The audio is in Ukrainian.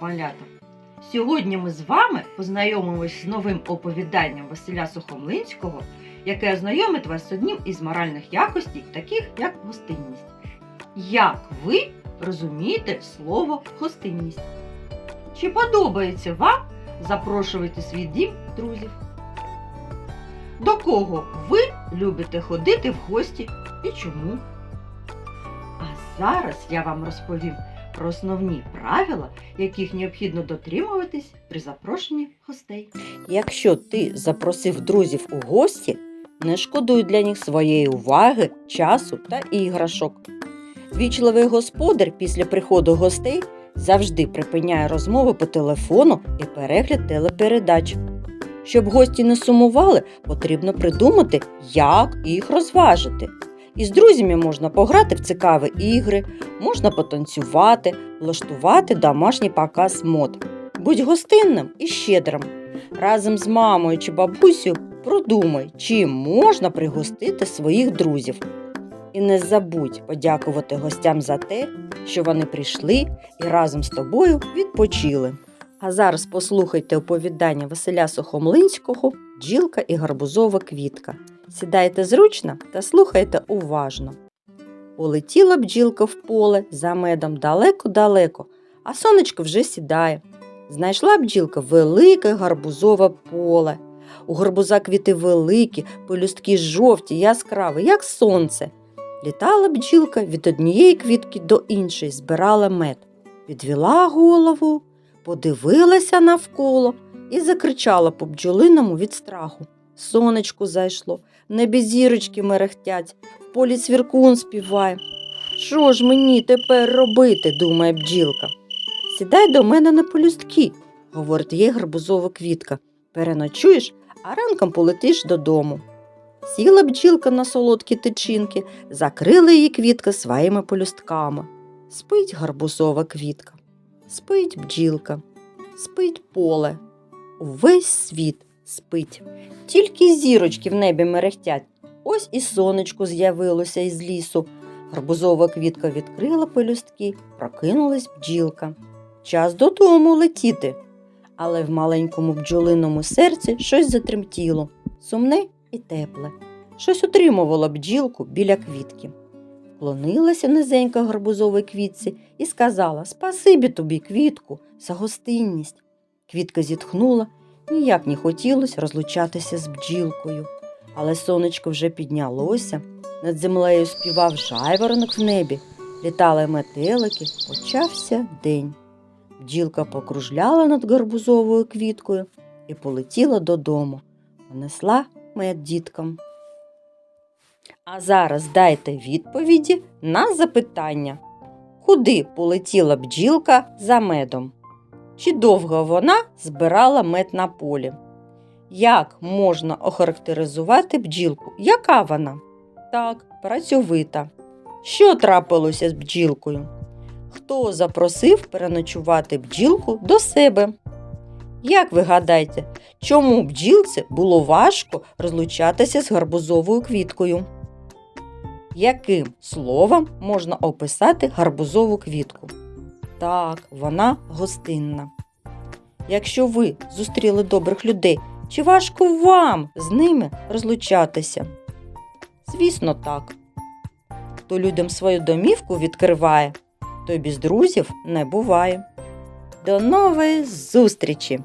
малята! Сьогодні ми з вами познайомимось з новим оповіданням Василя Сухомлинського, яке ознайомить вас з одним із моральних якостей, таких як гостинність. Як ви розумієте слово гостинність? Чи подобається вам запрошувати свій дім друзів? До кого ви любите ходити в гості і чому? А зараз я вам розповім про основні правила, яких необхідно дотримуватись при запрошенні гостей. Якщо ти запросив друзів у гості, не шкодуй для них своєї уваги, часу та іграшок. Вічливий господар після приходу гостей завжди припиняє розмови по телефону і перегляд телепередач. Щоб гості не сумували, потрібно придумати, як їх розважити. Із друзями можна пограти в цікаві ігри, можна потанцювати, влаштувати домашній показ мод. Будь гостинним і щедрим. Разом з мамою чи бабусею продумай, чим можна пригостити своїх друзів. І не забудь подякувати гостям за те, що вони прийшли і разом з тобою відпочили. А зараз послухайте оповідання Василя Сухомлинського Джілка і гарбузова квітка. Сідайте зручно та слухайте уважно. Полетіла бджілка в поле за медом далеко-далеко, а сонечко вже сідає. Знайшла бджілка велике гарбузове поле. У гарбуза квіти великі, пелюстки жовті, яскраві, як сонце. Літала бджілка від однієї квітки до іншої, збирала мед. Підвела голову, подивилася навколо і закричала по бджолиному від страху. Сонечко зайшло, небі зірочки мерехтять, в полі цвіркун співає. Що ж мені тепер робити? думає бджілка. Сідай до мене на полюстки, говорить їй гарбузова квітка. Переночуєш, а ранком полетиш додому. Сіла бджілка на солодкі тичинки, закрила її квітка своїми полюстками. Спить гарбузова квітка, спить бджілка, спить поле. Увесь світ спить. Тільки зірочки в небі мерехтять. Ось і сонечко з'явилося із лісу. Гарбузова квітка відкрила пелюстки, прокинулась бджілка. Час додому летіти. Але в маленькому бджолиному серці щось затремтіло, сумне і тепле. Щось утримувало бджілку біля квітки. Вклонилася низенька гарбузовій квітці і сказала Спасибі тобі, квітку, за гостинність. Квітка зітхнула, ніяк не хотілося розлучатися з бджілкою. Але сонечко вже піднялося, над землею співав жайворонок в небі, літали метелики, почався день. Бджілка покружляла над гарбузовою квіткою і полетіла додому, понесла мед діткам. А зараз дайте відповіді на запитання, куди полетіла бджілка за медом? Чи довго вона збирала мед на полі? Як можна охарактеризувати бджілку? Яка вона? Так, працьовита. Що трапилося з бджілкою? Хто запросив переночувати бджілку до себе? Як ви гадаєте, чому бджілці було важко розлучатися з гарбузовою квіткою? Яким словом можна описати гарбузову квітку? Так, вона гостинна. Якщо ви зустріли добрих людей, чи важко вам з ними розлучатися? Звісно, так. Хто людям свою домівку відкриває, той без друзів не буває. До нової зустрічі!